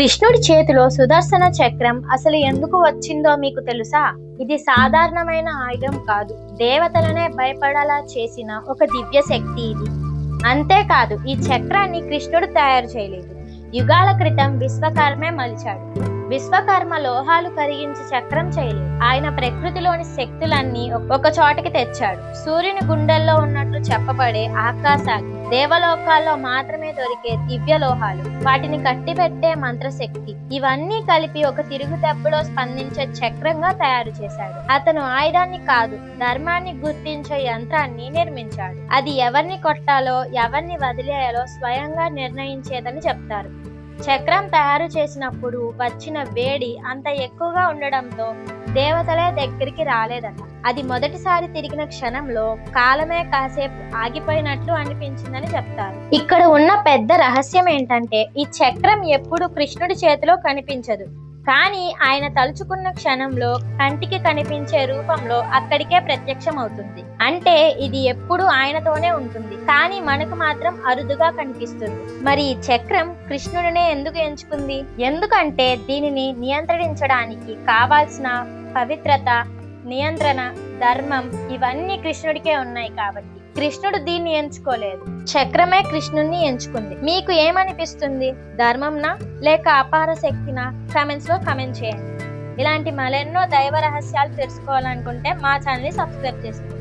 కృష్ణుడి చేతిలో సుదర్శన చక్రం అసలు ఎందుకు వచ్చిందో మీకు తెలుసా? ఇది సాధారణమైన ఆయుధం కాదు. దేవతలనే భయపడేలా చేసిన ఒక దివ్య శక్తి ఇది. అంతేకాదు ఈ చక్రాన్ని కృష్ణుడు తయారు చేయలేదు. యుగాల క్రితం విశ్వకర్మే మలిచాడు. విశ్వకర్మ లోహాలు కరిగించి చక్రం చేయలేదు. ఆయన ప్రకృతిలోని శక్తులన్నీ ఒక చోటకి తెచ్చాడు. సూర్యుని గుండెల్లో ఉన్నట్లు చెప్పబడే ఆకాశాగ్ని దేవలోకాల్లో మాత్రమే దొరికే దివ్య లోహాలు వాటిని కట్టిపెట్టే మంత్రశక్తి ఇవన్నీ కలిపి ఒక తిరుగు దెబ్బలో స్పందించే చక్రంగా తయారు చేశాడు. అతను ఆయుధాన్ని కాదు ధర్మాన్ని గుర్తించే యంత్రాన్ని నిర్మించాడు. అది ఎవరిని కొట్టాలో ఎవరిని వదిలేయాలో స్వయంగా నిర్ణయించేదని చెప్తారు. చక్రం తయారు చేసినప్పుడు వచ్చిన వేడి అంత ఎక్కువగా ఉండడంతో దేవతలే దగ్గరికి రాలేదట. అది మొదటిసారి తిరిగిన క్షణంలో కాలమే కాసేపు ఆగిపోయినట్లు అనిపించిందని చెప్తారు. ఇక్కడ ఉన్న పెద్ద రహస్యం ఏంటంటే ఈ చక్రం ఎప్పుడు కృష్ణుడి చేతిలో కనిపించదు. కానీ ఆయన తలుచుకున్న క్షణంలో కంటికి కనిపించే రూపంలో అక్కడికే ప్రత్యక్షం అవుతుంది అంటే ఇది ఎప్పుడు ఆయనతోనే ఉంటుంది. కానీ మనకు మాత్రం అరుదుగా కనిపిస్తుంది. మరి ఈ చక్రం కృష్ణుడినే ఎందుకు ఎంచుకుంది? ఎందుకంటే దీనిని నియంత్రించడానికి కావాల్సిన పవిత్రత నియంత్రణ ధర్మం ఇవన్నీ కృష్ణుడికే ఉన్నాయి కాబట్టి. కృష్ణుడు దీన్ని ఎంచుకోలేదు. చక్రమే కృష్ణుణ్ణి ఎంచుకుంది. మీకు ఏమనిపిస్తుంది? ధర్మంనా లేక అపార శక్తినా? కమెంట్స్లో కమెంట్ చేయండి. ఇలాంటి మరెన్నో దైవ రహస్యాలు తెలుసుకోవాలనుకుంటే మా ఛానల్ని సబ్స్క్రైబ్ చేసుకోండి.